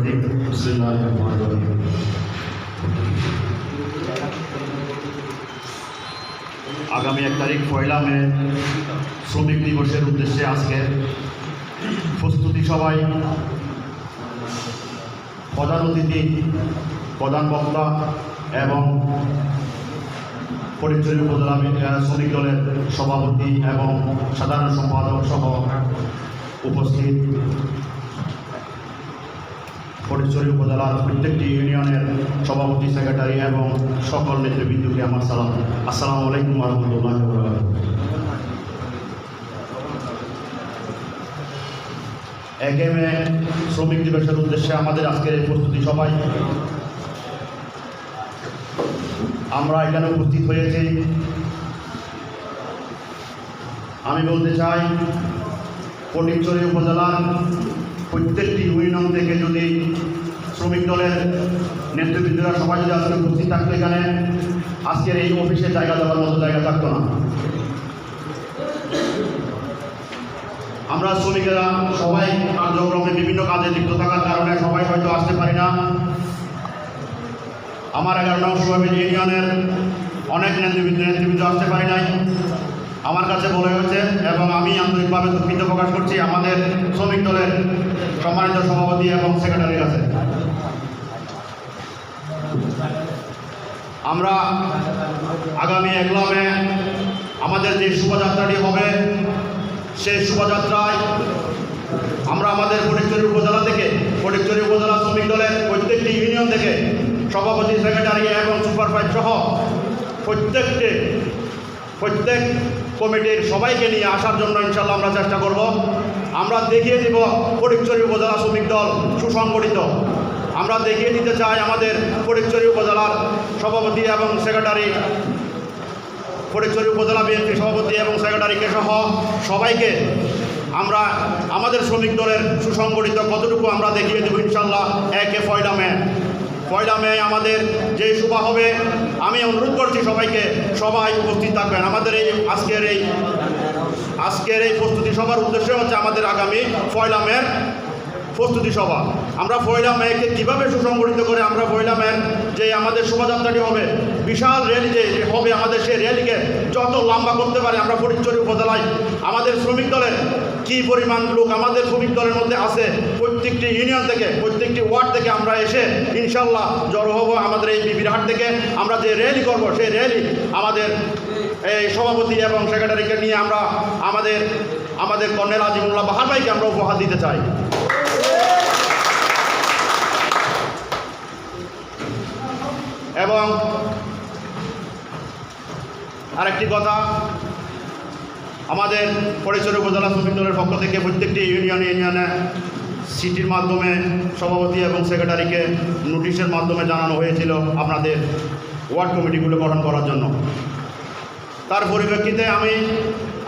الرجيم بسم الله الرحمن الرحيم আগামী এক তারিখ পয়লা মে শ্রমিক দিবসের উদ্দেশ্যে আজকে প্রস্তুতি সবাই প্রধান অতিথি প্রধান বক্তা এবং ফটিকছড়ি উপজেলা আহ, শ্রমিক দলের সভাপতি এবং সাধারণ সম্পাদক সহ উপস্থিত ফটিকছড়ি উপজেলার প্রত্যেকটি ইউনিয়নের সভাপতি, সেক্রেটারি এবং সকল নেতৃবৃন্দকে আমার সালাম। আসসালামু আলাইকুম রহমতুল্লাহ একে শ্রমিক দিবসের উদ্দেশ্যে আমাদের আজকের এই প্রস্তুতি সবাই আমরা এখানে উপস্থিত হয়েছি। আমি বলতে চাই ফটিকছড়ি উপজেলার প্রত্যেকটি ইউনিয়ন থেকে যদি শ্রমিক দলের নেতৃবৃন্দরা সবাই যদি আজকে উপস্থিত থাকতো এখানে, আজকের এই অফিসে জায়গা দেওয়ার মতো জায়গা থাকতো না। আমরা শ্রমিকেরা সবাই কার্যক্রমে বিভিন্ন কাজে লিপ্ত থাকার কারণে সবাই হয়তো আসতে পারি না। আমার এগারো নং সোয়াবিন ইউনিয়নের অনেক নেতৃবৃন্দ নেতৃবৃন্দ আসতে পারি নাই। আমার কাছে বলে হয়েছে এবং আমি আন্তরিকভাবে দুঃখিত প্রকাশ করছি আমাদের শ্রমিক দলের সম্মানিত সভাপতি এবং সেক্রেটারির কাছে। আমরা আগামী একলামে আমাদের যে শোভাযাত্রাটি হবে, সেই শোভাযাত্রায় আমরা আমাদের ফটিকচুরি উপজেলা থেকে ফটিকচুরি উপজেলা শ্রমিক দলের প্রত্যেকটি ইউনিয়ন থেকে সভাপতি, সেক্রেটারি এবং সুপারভাইজ সহ প্রত্যেকটি প্রত্যেক কমিটির সবাইকে নিয়ে আসার জন্য ইনশাল্লাহ আমরা চেষ্টা করব। আমরা দেখিয়ে দিব ফটিকচুরি উপজেলা শ্রমিক দল সুসংগঠিত। আমরা দেখিয়ে দিতে চাই আমাদের ফটিকচুরি উপজেলার সভাপতি এবং সেক্রেটারি। ফটিকছড়ি উপজেলা বিএনপি সভাপতি এবং সেক্রেটারিকে সহ সবাইকে আমরা, আমাদের শ্রমিক দলের সুসংগঠিত কতটুকু আমরা দেখিয়ে দেবো ইনশাল্লাহ একে পয়লা মে। পয়লা মে আমাদের যে সভা হবে, আমি অনুরোধ করছি সবাইকে, সবাই উপস্থিত থাকবেন। আমাদের এই আজকের এই আজকের এই প্রস্তুতি সভার উদ্দেশ্য হচ্ছে আমাদের আগামী পয়লা মের প্রস্তুতি সভা। আমরা পয়লা মেয়েকে কীভাবে সুসংগঠিত করে আমরা পয়লা মেয়ের যে আমাদের শোভাযাত্রাটি হবে, বিশাল র্যালি যে হবে আমাদের সেই র্যালিকে যত লম্বা করতে পারে আমরা ফটিকচুরি উপজেলায়, আমাদের শ্রমিক দলের কী পরিমাণ লোক আমাদের শ্রমিক দলের মধ্যে আছে, প্রত্যেকটি ইউনিয়ন থেকে, প্রত্যেকটি ওয়ার্ড থেকে আমরা এসে ইনশাল্লাহ জড়ো হব আমাদের এই বিবিরহাট থেকে। আমরা যে র্যালি করব, সেই র্যালি আমাদের এই সভাপতি এবং সেক্রেটারিকে নিয়ে আমরা আমাদের আমাদের কর্নেল আজিমুল্লাহ বাহার ভাইকে আমরা উপহার দিতে চাই। এবং আরেকটি কথা, আমাদের পরিচয় উপজেলা শ্রমিক দলের পক্ষ থেকে প্রত্যেকটি ইউনিয়ন ইউনিয়নে সিটির মাধ্যমে সভাপতি এবং সেক্রেটারিকে নোটিশের মাধ্যমে জানানো হয়েছিল আপনাদের ওয়ার্ড কমিটিগুলো গঠন করার জন্য। তার পরিপ্রেক্ষিতে আমি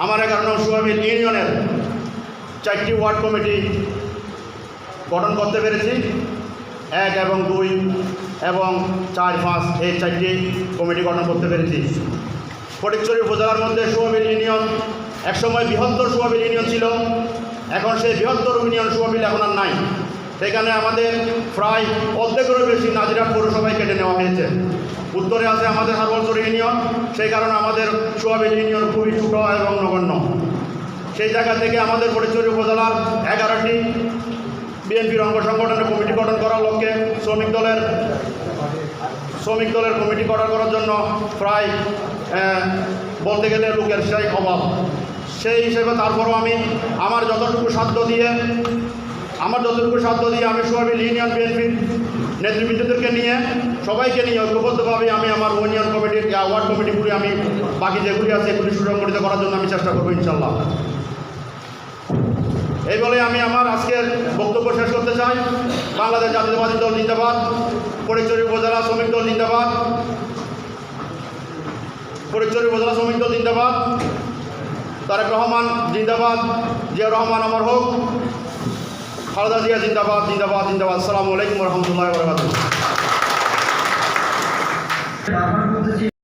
আমার এগারো নং ইউনিয়নের চারটি ওয়ার্ড কমিটি গঠন করতে পেরেছি। এক এবং দুই এবং চার পাঁচ এই চারটি কমিটি গঠন করতে পেরেছি। ফটিকছড়ি উপজেলার মধ্যে সোয়াবিল ইউনিয়ন, একসময় বৃহত্তর সোয়াবিল ইউনিয়ন ছিল, এখন সেই বৃহত্তর ইউনিয়ন সোয়াবিল এখন আর নাই। সেখানে আমাদের প্রায় অর্ধেকেরও বেশি নাজিরা পৌরসভায় কেটে নেওয়া হয়েছে। উত্তরে আছে আমাদের হারবলচর ইউনিয়ন, সেই কারণে আমাদের সোয়াবিল ইউনিয়ন খুবই ছোটো এবং নগণ্য। সেই জায়গা থেকে আমাদের ফটিকছড়ি উপজেলার এগারোটি বিএনপির অঙ্গ সংগঠনের কমিটি গঠন করার লক্ষ্যে শ্রমিক দলের শ্রমিক দলের কমিটি গঠন করার জন্য প্রায় বলতে গেলে লোকের সেই অভাব। সেই হিসেবে তারপরও আমি আমার যতটুকু সাধ্য দিয়ে, আমার যতটুকু সাধ্য দিয়ে আমি সোয়াবিল ইউনিয়ন বিএনপির নেতৃবৃন্দদেরকে নিয়ে, সবাইকে নিয়ে ঐক্যবদ্ধভাবে আমি আমার ইউনিয়ন কমিটির ওয়ার্ড কমিটিগুলি আমি বাকি যেগুলি আছে এগুলি সুসংগঠিত করার জন্য আমি চেষ্টা করব ইনশাল্লাহ। এই বলে আমি আমার আজকের বক্তব্য শেষ করতে চাই। বাংলাদেশ জাতীয়তাবাদী দল জিন্দাবাদ ফটিকচুরি উপজেলা শ্রমিক দল জিন্দাবাদ। ফটিকচুরি উপজেলা শ্রমিক দল জিন্দাবাদ। তারেক রহমান জিন্দাবাদ, জিয়া রহমান আমার হোক। খালেদা জিয়া জিন্দাবাদ জিন্দাবাদ জিন্দাবাদ। আসসালামু আলাইকুম রহমতুল্লাহ